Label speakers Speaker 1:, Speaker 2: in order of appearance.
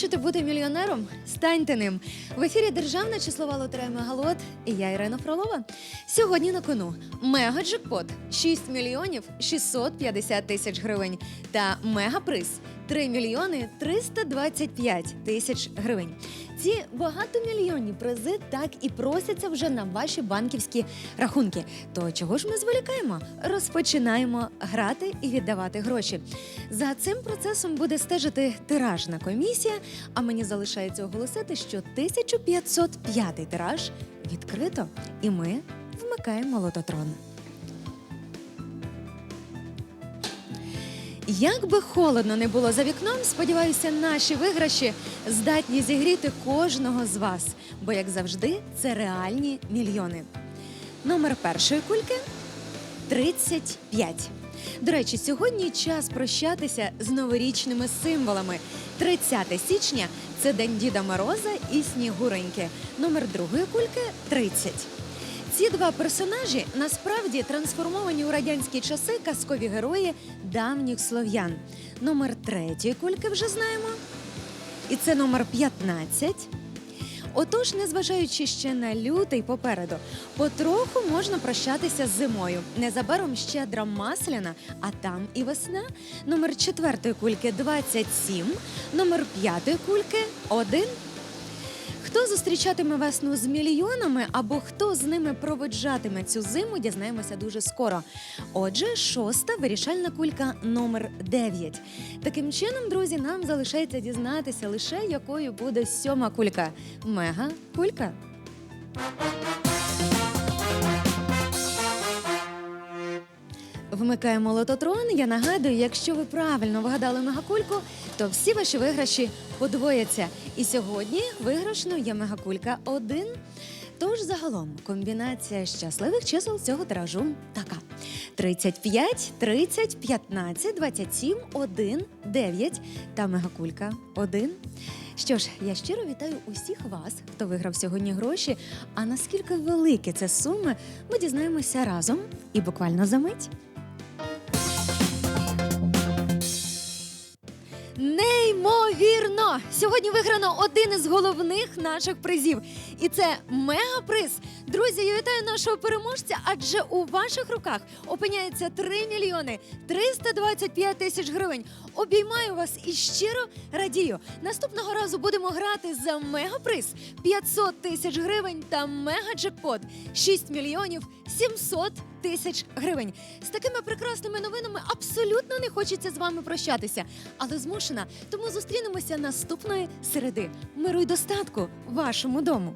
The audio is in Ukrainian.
Speaker 1: Хочете бути мільйонером? Станьте ним. В ефірі Державна числова лотерея Мегалот і я Ірина Фролова. Сьогодні на кону мега-джекпот 6 мільйонів 650 тисяч гривень та мегаприз 3 мільйони 325 тисяч гривень. Ці багатомільйонні призи так і просяться вже на ваші банківські рахунки. То чого ж ми зволікаємо? Розпочинаємо грати і віддавати гроші. За цим процесом буде стежити тиражна комісія. А мені залишається оголосити, що 1505 тираж відкрито, і ми вмикаємо лототрон. Як би холодно не було за вікном, сподіваюся, наші виграші здатні зігріти кожного з вас, бо, як завжди, це реальні мільйони. Номер першої кульки 35. До речі, сьогодні час прощатися з новорічними символами. 30 січня це День Діда Мороза і Снігуреньки. Номер другої кульки 30. Ці два персонажі насправді трансформовані у радянські часи казкові герої давніх слов'ян. Номер третьої кульки вже знаємо. І це номер 15. Отож, незважаючи ще на лютий попереду, потроху можна прощатися з зимою. Незабаром щедра масляна, а там і весна. Номер четвертої кульки 27, номер п'ятої кульки 1. Хто зустрічатиме весну з мільйонами або хто з ними проведжатиме цю зиму, дізнаємося дуже скоро. Отже, шоста вирішальна кулька номер 9. Таким чином, друзі, нам залишається дізнатися лише якою буде сьома кулька. Мега кулька. Вмикаємо лототрон. Я нагадую, якщо ви правильно вгадали мегакульку, то всі ваші виграші подвояться. І сьогодні виграшною є мегакулька 1. Тож загалом комбінація щасливих чисел цього тиражу така: 35, 30, 15, 27, 1, 9 та мегакулька 1. Що ж, я щиро вітаю усіх вас, хто виграв сьогодні гроші. А наскільки великі це суми, ми дізнаємося разом і буквально за мить. Неймовірно! Сьогодні виграно один із головних наших призів. І це мегаприз. Друзі, я вітаю нашого переможця, адже у ваших руках опиняється 3 мільйони 325 тисяч гривень. Обіймаю вас і щиро радію. Наступного разу будемо грати за мегаприз 500 тисяч гривень та мегаджекпот 6 мільйонів 700 тисяч гривень. З такими прекрасними новинами абсолютно не хочеться з вами прощатися, але змушена. Тому зустрінемося наступної середи. Миру й достатку вашому дому.